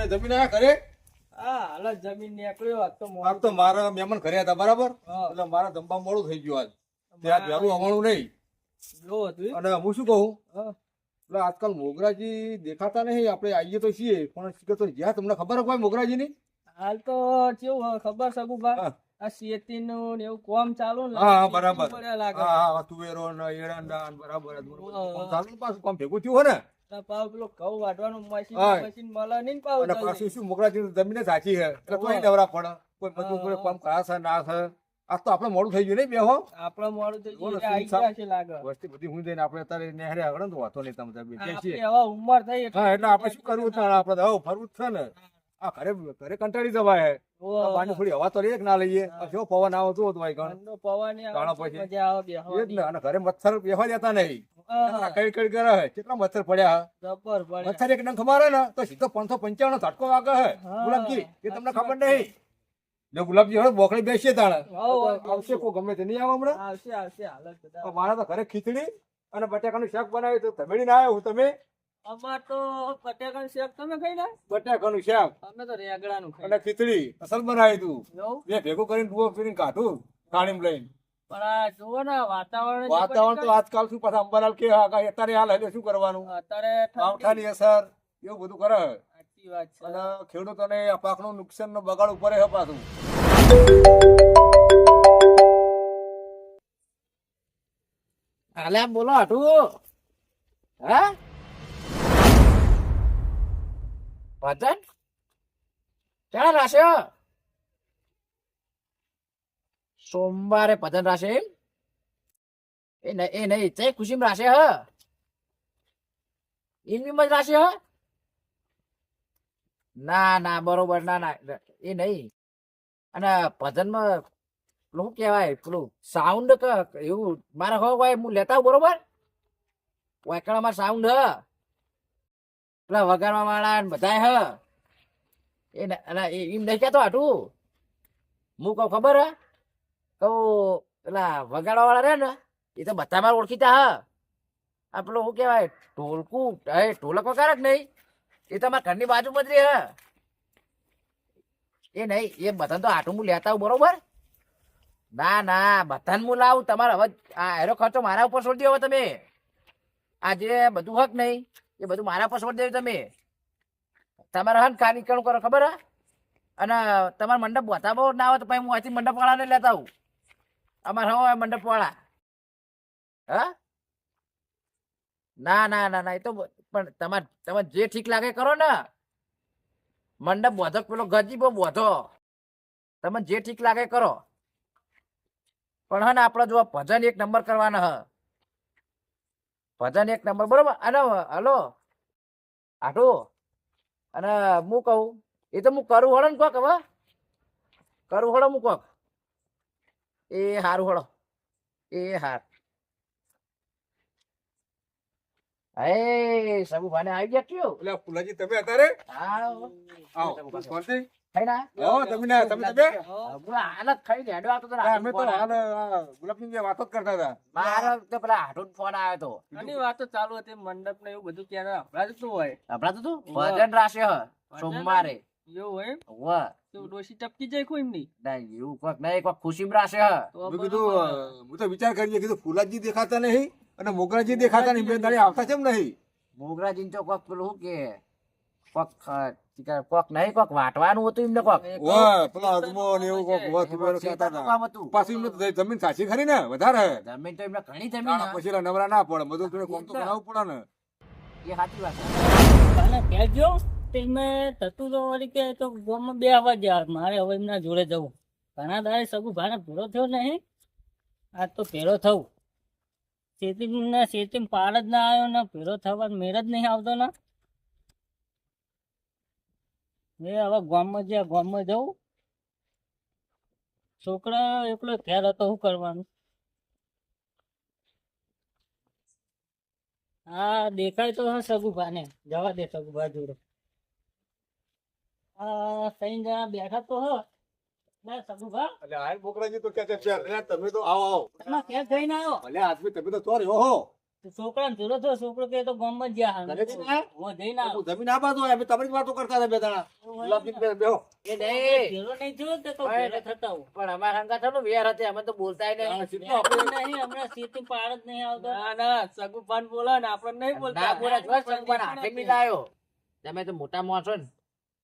તમે જમીન આયા ઘરે? હા હાલ જમીન નીકળ્યો. આજ તો મારા મહેમાન ઘરે હતા બરાબર. એટલે મારા જમવા મોડું થઈ ગયું આજ. ત્યાં વહેલું આવવાનું નહીં. અને હું શું કહું? એટલે આજકાલ મોગરાજી દેખાતા નહીં. આપણે આવીએ તો છીએ. પણ તો જ્યાં તમને ખબર હોય મોગરાજીની? હાલ તો કેવું ખબર શકું આ શેતી નું એવું કોમ ચાલુ ને હા, બરાબર. હા તુવેરો ને એરંડા બરાબર. ચાલુ પાછું કામ ભેગું થયું હોય ને? પાવ પેલો ઘઉં વાઢવાનું મશીન મશીન મળે નહીં પાવ અને પાછું શું મોગરાજી જમીને સાચી છે. એટલે કોઈ નવરા પડે. કોઈ મજૂર કોઈ હા. કામ છે ના છે. આજ તો આપણે મોડું થઈ ગયું નહીં બેહો આપડે મોડું થઈ ગયું એટલે ગયા છે લાગે વસ્તી બધી હું જઈને આપણે અત્યારે નહેરે આગળ તો વાંધો નહીં તમે તમે છીએ હવે ઉંમર થઈ હા એટલે આપણે શું કરવું છે? આપણે હવે ફરવું જ છે ને. આ ઘરે ઘરે કંટાળી જવાય પાણી થોડી હવા તો લઈએ કે ના લઈએ. જો પવન આવતો હતો પવન પછી. એ જ ને. અને ઘરે મચ્છર બેહવા દેતા નહીં. કઈ કઈ કરે હે? કેટલા મચ્છર પડ્યા જબર પડ્યા. મચ્છર એક ડંખ મારે ને તો સીધો પાંચસો પંચાવન ઝટકો વાગે હે. ગુલાબજી એ તમને ખબર નહીં? જો ગુલાબજી હવે બોકડી બેસીએ તાણે. આવશે. કો ગમે તે નહીં આવે હમણાં? આવશે આવશે. હાલત બધા. તો ઘરે ખીચડી અને બટાકાનું શાક બનાવ્યું તો તમે ના આવ્યો તમે? અમાર તો બટાકાનું શાક તમે ખાઈ ના બટાકાનું શાક. અમે તો રેગડાનું ખાઈ અને ખીચડી. અસલ બનાવી તું. બે ભેગું કરીને ડુઓ પીને કાઢું. કાઢીને લઈને. પણ જુઓ ને વાતાવરણ વાતાવરણ તો આજકાલ શું પાછા અંબાલાલ કે અત્યારે હાલ એટલે શું કરવાનું? અત્યારે માવઠાની અસર એવું બધું કરે સાચી વાત છે. અને ખેડૂતોને પાકનું નુકસાન નો બગાડ ઉપર હે પાછું. બોલો હાટુ. હા? ભજન? ક્યાં રાશે સોમવારે ભજન રાશે એમ? એ નહીં એ નહીં તે ખુશીમાં રાશે હ? એમ જ રાશે હ? ના ના, બરોબર, ના ના એ નહીં. અને ભજનમાં પેલું કહેવાય, પેલું સાઉન્ડ એવું મારે હો, હોય, હું લેતા આવું બરોબર? વાયકડામાં સાઉન્ડ હ. પેલા વગાડવા વાળા ને બધા હ. એ, એમ નહીં કહેતો હાટું. હું કહું, ખબર હે? કહું પેલા વગાડવા વાળા રે ને, એ તો બધા મારા ઓળખીતા હ. આ પેલો શું કહેવાય, ઢોલકું, એ ઢોલક વગાડે જ નહીં? એ તો અમારા ઘરની બાજુમાં જ રહે હ. એ નહીં, એ બધાને તો આટું હું લેતા આવું, બરોબર? ના ના, બધાને હું લાવું. તમારે હવે આ એનો ખર્ચો મારા ઉપર છોડી દો હવે તમે. આ જે બધું હક નહીં, એ બધું મારા ઉપર છોડી દેવું તમે. તમારે હન કાની કરો, ખબર હા? અને તમારા મંડપ બતાવો ના હોય તો પછી હું અહીંથી મંડપ વાળાને લેતા આવું. અમારે હવે મંડપ વાળા હા? ના ના ના ના, એ તો પણ તમારે તમે જે ઠીક લાગે કરો ને. મંડપ બોધો પેલો ગજીબો બોધો. તમે જે ઠીક લાગે કરો. પણ હે ને આપણે જો ભજન એક નંબર કરવાના હ. ભજન એક નંબર, બરોબર? અને હલો. આટું. અને હું કહું, એ તો હું કરું હળો ને કોક હવે? કરું હળો હું કોક? એ હારું હળો. એ હાર. એ સબુ આવી ગયા કયો? એટલે ફુલાજી તમે અત્યારે? આવો આવો? ખાઈ ના? આવો તમે ના તમે તમે? હું હાલ ખાઈ ને હેડો આવતો અમે તો ફોન હાલ આવ્યો. આ ગુલાબની જે વાતો જ કરતા હતા. મારો તો પેલા હાટું ફોન આવ્યો તો. આની વાતો ચાલુ હતી મંડપ ને એવું બધું ક્યારે હમણાં હોય. હમણાં તો? તું વાહ. ભજન રાશે હ સોમવારે. એવું હોય વાહ. તો ડોશી ટપકી જાય કોઈ એમની ના એવું કોક નહીં કોક ખુશીમાં રાશે મેં કીધું હું તો વિચાર કરીએ કીધું ફુલાજી દેખાતા નહીં અને મોગરાજી દેખાતા નહીં બે દાડે આવતા કેમ નહીં? મોગરાજી તો કોક પેલું કે કોક કોક નહીં કોક વાટવાનું હતું એમને કોક. ઓય પેલા અજમો ને એવું કોક છે. વાત એ ઉપર કોક કહેતા હતા. પાછું એમને જમીન સાચી ખરી ને વધારે. જમીન તો એમને ઘણી જમીન પછી નવરા ના પડે કોમ તો કરાવવું પડે ને. એ સાચી વાત છે. અને મેં થતું તો વળી કે તો ગામમાં બે આવવા ગયા મારે હવે એમના જોડે જવું. ઘણા દાડે સગું ભાને પૂરો થયો નહીં. આજ તો પેલો થવું. શેતી ને શેતી પાર જ ના આવ્યો ને પેલો થવા મેળ જ નહીં આવતો ને. મેં હવે ગામમાં જ્યાં ગામમાં જવું છોકરા એકલો ઘેર હતો, શું કરવાનું? હા, દેખાય તો હા સગું ભાને. જવા દે સગુભા જોડે. આ ત્રણ જણા બેઠા તો હ ના સગું ભા એટલે આ મોગરાજી તો કે છે "અલ્યા, તમે તો આવો આવો તમે ક્યાં જઈને આવ્યો ભલે આદમી તમે તો ચોર હો હો જોડો થયો છોકરો કે તો ગામમાં જ જ્યાં ઘરે જઈને આયા? હું જઈને આવ્યો. હું જમીન આ બાજુ અમે તમારી વાતો કરતા બે તો કહું ભાઈ, ભેળો થતા આવું. પણ અમારા હંગા થયું વેર હતી અમે તો બોલતાય નહીં હમણાં સીધી પાડ જ નહીં આવતો ના ના બોલો ને આપણને નહીં બોલતા ના તમે તો મોટા માણસો ને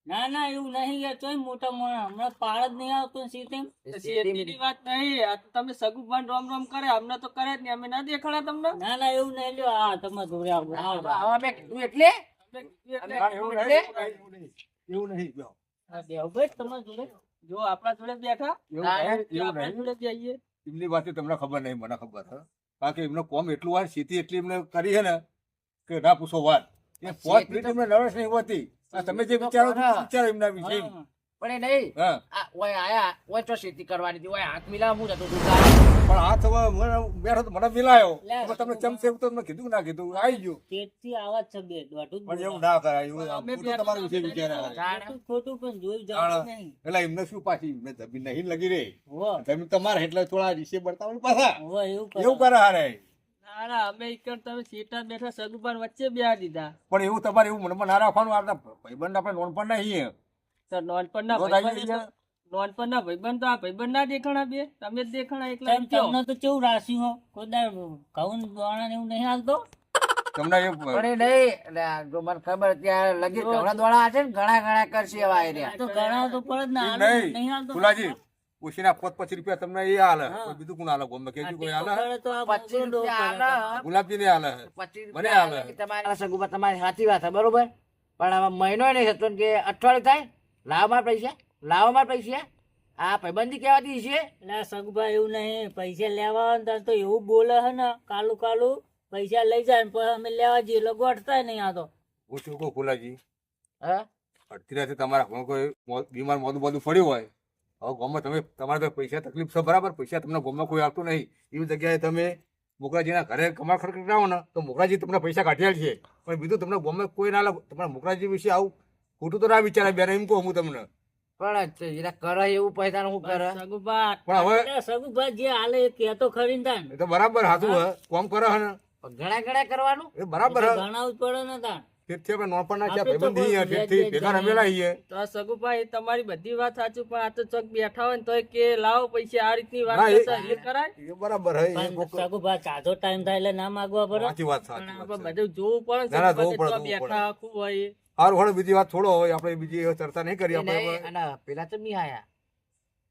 ના ના એવું નહીં યાર તોય મોટા મોણા. હમણાં પાળ જ નહીં આવતો ને સીધી એ પછી એ શેતી તેરી વાત નહીં આ તો તમે સગુભાન રોમ રોમ કરે અમને તો કરે જ નહીં અમે ના દેખાડા તમને? ના ના એવું નહીં લ્યો આ તમે જોડે આવો આવો. હવે અમે કીધું એટલે? એવું નહીં, એવું નહીં, એવું નહીં, બેહો. બેહો ભાઈ તમે જોડે. જો આપણા જોડે બેઠા? આપણા જોડે જઈએ. એમની વાતે તમને ખબર નહીં મને ખબર હા. કારણ કે એમનો કોમ એટલું હોય સીતી એટલી એમને કરી છે ને કે ના પૂછો વાત. એ પોત મિનિટ એમને નર્વસ નહીં હોતી. તમે જે વિચારો વિચારો એમના વિશે. પણ એ નહીં. હા. ઓય આયા ઓય તો શેતી કરવાની હતી ઓય હાથ મિલાવ હું જતો પણ હાથ હવે બેઠો તો મને મિલાયો. હવે તમને ચમચે તો તમને કીધું ના કીધું? આવી ગયું. પેટથી આવા જ છે બે દોઢું પણ એવું ના કરાય અમે ખોટું વિશે વિચારે ખોટું પણ જોઈ જાવ નહીં. એટલે એમને શું પાછી? મેં જમીન નહીં લગી રે તમે જમીન તમારે એટલે થોડા રિસે બળતા પાછા. હો એવું કરે હારે. અમે તમે સીટા બેઠા સગુભાન વચ્ચે બેહા દીધા. પણ એવું તમારે એવું મનમાં ના રાખવાનું આ ભાઈબંધ આપણે નોન પણ નહીં તો નોનપણના રોજ ભાઈબંધ ગયા? નોનપણના ભાઈબંધ તો આ ભાઈબંધ ના દેખાણા બે. તમે જ દેખાણા એકલા તેમ એમ કહો. તમને તો કેવું રાખ્યું હો? કોઈ દાડ ઘઉં ને દોણા એવું નહીં હાલતો? તમને એ પણ નહીં જો મને ખબર ત્યારે લગી ઘણા દોડા છે ને ઘણા ઘણા કરશે એવા આયર્યા. તો ઘણા તો પડે જ ને નહીં. નહીં ફુલાજી ઉશીના પોત પચીસ રૂપિયા તમને એ હાલે બીજું કોણ હાલે ગમે કેજુ કોઈ હાલે ગુલાબજી ને હાલે મને હાલે. તમારા કે તમારે? સગુબા તમારી સાચી વાત છે બરોબર? પણ હવે મહિનો નહીં થતો કે અઠવાડિયું થાય લાવો માર પૈસા? લાવો માર પૈસા? આ ભાઈબંધી કહેવાતી છે? એટલે આ સગભાઈ એવું નહીં. પૈસા લેવા આવે તો એવું બોલે હે ને કાલું કાલું પૈસા લઈ જાય પણ અમે લેવા જઈએ એટલે ગોઠતા નહીં આ તો. હું શું કહું ફુલાજી હા? અડધી રાતે તમારા કોઈ બીમાર મોદું બધું પડ્યું હોય હવે ગામમાં તમે તમારે તો પૈસા તકલીફ છે બરાબર? પૈસા તમને ગામમાં કોઈ આવતું નહીં. એવી જગ્યાએ તમે મોકરાજીના ઘરે કમાડ ખડખડ આવો ને તો મોકરાજી તમને પૈસા કાઢ્યા છે પણ બીજું તમને ગામમાં કોઈ ના લાગે. તમારા મોકરાજી વિશે આવું ખોટું તો ના વિચારે બેન એમ કહું હું તમને. પણ એના કરે એવું પૈસા હું કરે? સગુભા પણ હવે સગુભા જે હાલે એ કહેતો ખરી ને એ તો બરાબર હાથું હે. કોમ કરે હે ને. ઘણા ઘણા કરવાનું? એ બરાબર જ પડે ને તાન. તેથી આપણે નોનપણના છે આપણે તો ભાઈબંધી તેથી ભેગા રમેલા છીએ તો સગુભાઈ તમારી બધી વાત સાચું પણ આ તો ચોક બેઠા હોય ને તો કે લાવો પૈસા આ રીતની વાત ના, એ- કરાય? એ બરાબર હે એ પણ કોક- સગુભાઈ ચાધો ટાઈમ થાય એટલે ના માગવા પડે? સાચી વાત પણ સાચી આપણે બધું જોવું પડે ના, જોવું પડે, બેઠા આખું હોય હારું હારું બીજી વાત થોડો હોય આપણે બીજી ચર્ચા નહીં કરી આપણે હવે. પેલા તો નહીં આયા.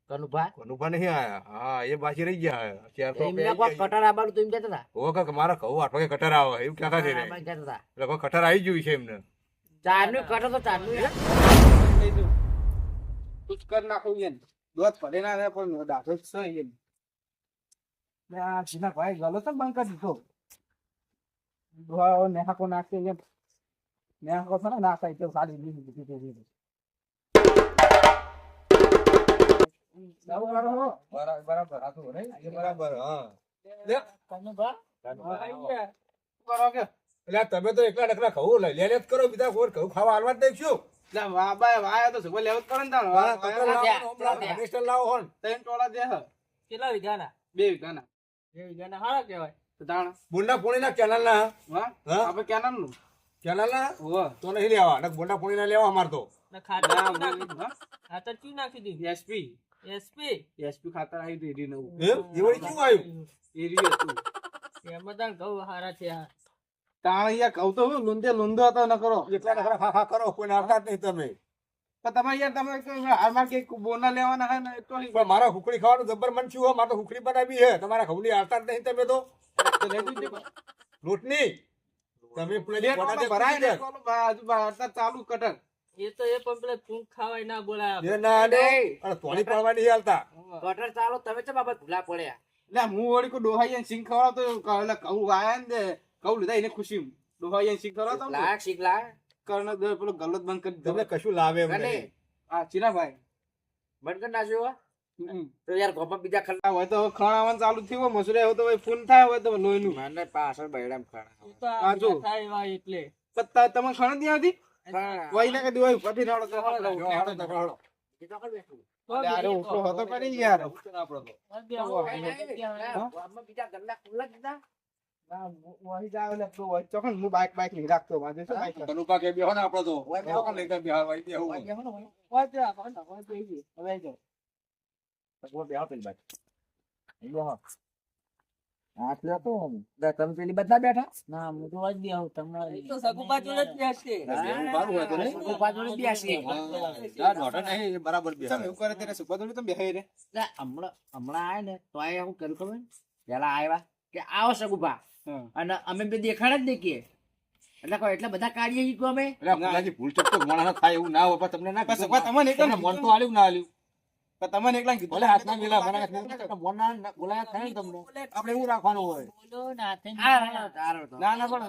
કનુભા? કનુભા નહીં આયા. હા એ બાકી રહી ગયા. અત્યારે તો એમને કો કટર આબાનું તો એમ કહેતા હતા? ઓ કાકા મારા કહું આઠ કે કટર આવે એવું કહેતા છે રે. કહેતા હતા. એટલે કોઈ કટર આવી ગયું છે એમને. ચારનું કટર તો ચારનું યાર. કર નાખું એમ. દોત પડે ના રે પણ દાખલ છે એમ. આ જીના ભાઈ ગલો તો બંધ કરી દીધો. નેહાકો નાખે એમ. નેહાકો છે ને નાખાય તો સારી લીધી દીધી દીધી બરાબર હો. બરાબર બરાબર નહીં બરાબર હા. એટલે તમે તો એકલા ડકલા ખવું લઈ લે કરો બીજા કોઈ કહું ખાવા હાલવા જ નહીં લેવા અમાર તો. નાખી શું નાખી દીધું. SP. SP એસપી ખાતર આવી તો એરી નવું. એમ એ વળી શું આવ્યું એરી હતું. એમાં તાણ ઘઉં હારા છે આ. તાણ અહીંયા કહું તો હું લુંદે લુંદો હતો ન કરો એકલા નકરા ખા ખા કરો કોઈને આવતા જ નહીં તમે. પણ તમે યાર તમે કોઈ કે બોના લેવાના હે ને તો પણ મારા હુકડી ખાવાનું જબર મન થયું હો મારે તો હુકડી બનાવી હે. તમારા આવતા જ નહીં તમે તો. લોટની? તમે પેલા બે જે ટોળા બોટા ભરાય ને, ચાલુ કટર. એ તો એ પણ પેલા ફૂંક ખાવાય ના બોલાય એ ના નહીં અને તોડી પડવાની હાલતા. કટર ચાલો તમે ચમ બાબત ભૂલા પડ્યા? એટલે હું વળી કોઈ ડોહાઈ સિંગ ખવડાવતો એટલે કહું આયા ને કહું લીધા એને ખુશી ડોહાઈ સિંગ ખવડાવતો ને લાખ શીખ લાખ. કર્ણ દે પેલો ગલત બંધ કરી તમને કશું લાવે એમ. નહીં. આ ચીનાભાઈ. બંધ કરી નાખ્યો તો યાર ગોપા બીજા ખલ હોય તો હવે ચાલુ થયું હોય મસૂરે હોય તો ભાઈ ફૂન થાય હોય તો લોહીનું. મને પાછળ બૈડામ ખણા. આ જો. થાય એટલે. પત્તા તમે ખણ નહીં ખાણા. ના કદી હોય પછી રાડો તો. જો હાલો તો. તો અરે ઉપરો હતો કરી યાર આપણો તો. બીજા ગલ્લા ખુલ્લા ને આપડે તો બેહો ને તો. લે, તમે પેલી બધા બેઠા? ના હું તો આજ બી આવું તમારે તો સગુબા જોડે જ બેસશે. બેહવું સારું હોય તો નહીં? સગું પાછળ જ બેસીએ. હા, ના, નોટો નહીં, એ બરાબર તમે એવું કરે ત્યારે સુપા થોડી તમે બેહાઈ રે. હમણાં હમણાં આયા ને તો આ શું કર્યું ખબર? પેલા આવ્યા કે આવો સગુભા અને અમે બે દેખાડ જ દેખીએ એટલે કહો એટલે બધા કાઢીએ ઈ અમે ભૂલ ચૂક તો થાય એવું ના હોય તમને ના તમને મન તો આલ્યું ના આલ્યું? તમને એકલા કીધું. ભલે હાથ ના મિલા મને મોના બોલાયા થાય તમને? આપણે એવું રાખવાનું હોય. બોલો ને. ના ના પણ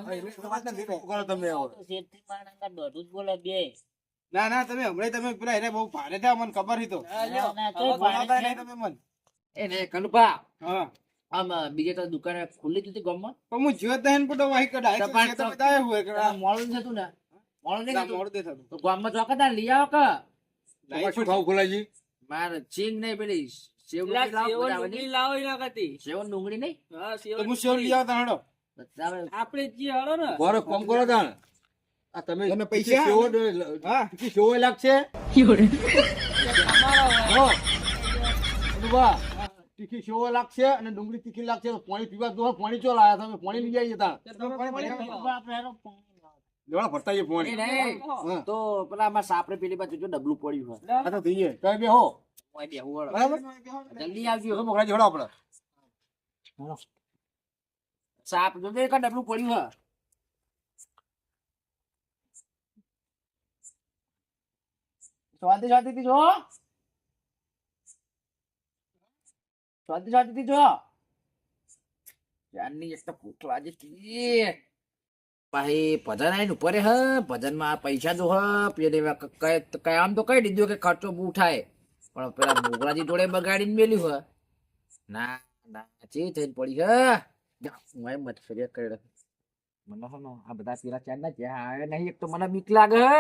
કરો તમે? તો દોઢું જ બોલે બે. ના ના તમે હમણાં તમે પેલા એને બહુ ભારે થયા મને ખબર હતી તો. હા, લ્યો. ના, હવે તોય બોલાવતા ભાડે નહીં તમે મન. એ ને હા. આમ બીજે તો દુકાને ખુલ્લી જ હતી ગામમાં? પણ હું જોયો તો એને વાહી કઢાય તો તપાસ છે તો તો- બતાવે હોય કે આ મોડું થતું ને મોડું નહીં થતું ગામમાં ચોકત લઈ આવો કે? શું ખાવું ફુલાજી? મારે ચીંગ નહીં પેલી સેવ ડુંગળી લાવો, સેવન બધા આવે ડુંગળી નહીં? લાવો એના કરતી. સેવ ડુંગળી નહીં? હા, તો હું સેવ લઈ આવતા હેડો આપણે જે હળો ને. ગોરો કોમ કરો તાણ. આ તમે તમે પૈસા? તીખી સેવો- હા. તીખી સેવો લાગશે? તીખી સેવો લાગશે અને ડુંગળી તીખી લાગશે. પાણી પીવા દો પાણી ચો લાયા તમે? પાણી લઈ જાય તાણ. લેવડા ભરતા આવીએ એ પાણી. હા. તો પેલા અમાર સાપરે પેલી બાજુ જો ડબલું પડ્યું હોય. આ તો થઈએ. ઓય બેહવું બરાબર? જલ્દી આવજો. તો મોકલાજી હળો આપણે. સાપ જો એક ડબલું પડ્યું હોય. શાંતિ શાંતિથી જો. શાંતિ શાંતિથી જો. ચાંદની એક તો ભૂખ લાગે છે ભાઈ, ભજન આવીને ઉપર હ. ભજનમાં પૈસા જો હ. કઈ આમ તો કહી દીધું કે ખર્ચો બહુ થાય. પણ પેલા મોગરાજી જોડે બગાડીને મેલ્યું હ. ના ના ચી થઈને પડી હ. હું જ ફેરિયા કરી રહ્યો. મને હો ને, આ બધા પેલા ચાર ના જ્યાં આવે નહીં, એક તો મને બીક લાગે હ.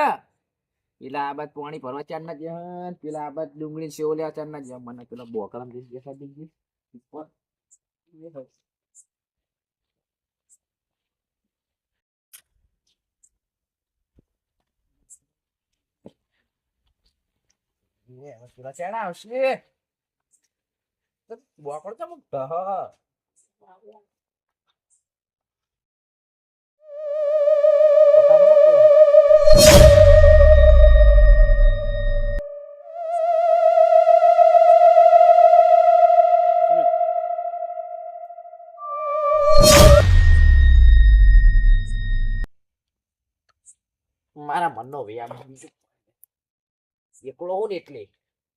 પેલા આ બાદ પાણી ભરવા ચાંદના જ્યાં પેલા આ બાદ ડુંગળી સેવ લેવા ચાંદના જ્યાં. મને પેલા બોકરામ જઈને દેખાડી દીધી ઉપર એ હોય. એ હવે પેલા ચાંદા આવશે? બોકડો તો મુક્ત મારા મનનો વ્યાયામ બીજું એકલો હું ને એટલે.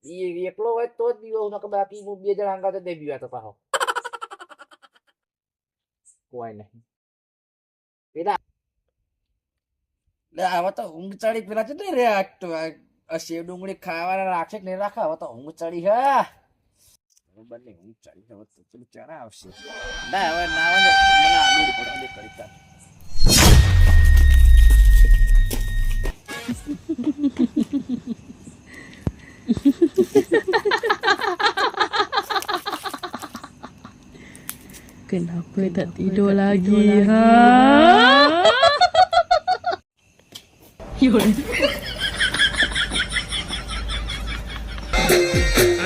એ એકલો હોય તો જ બીવો નકર બાકી હું બે જણા હંગા તો દે બીવા તો પાહો કોઈ નહીં. પેલા લે હવે તો ઊંઘ ચડી પેલા છે ને રે, આ સેવ ડુંગળી ખાવાના રાખે કે નહીં રાખે હવે તો ઊંઘ ચડી હે બરોબર ને ઊંઘ ચડી હવે તો પેલું ચણા આવશે. ના, હવે ના મને આલુ પડે કરી કાઢ Kenapa tak tidur lagi, ha? Yun.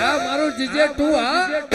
આ મારું જીજે તું હા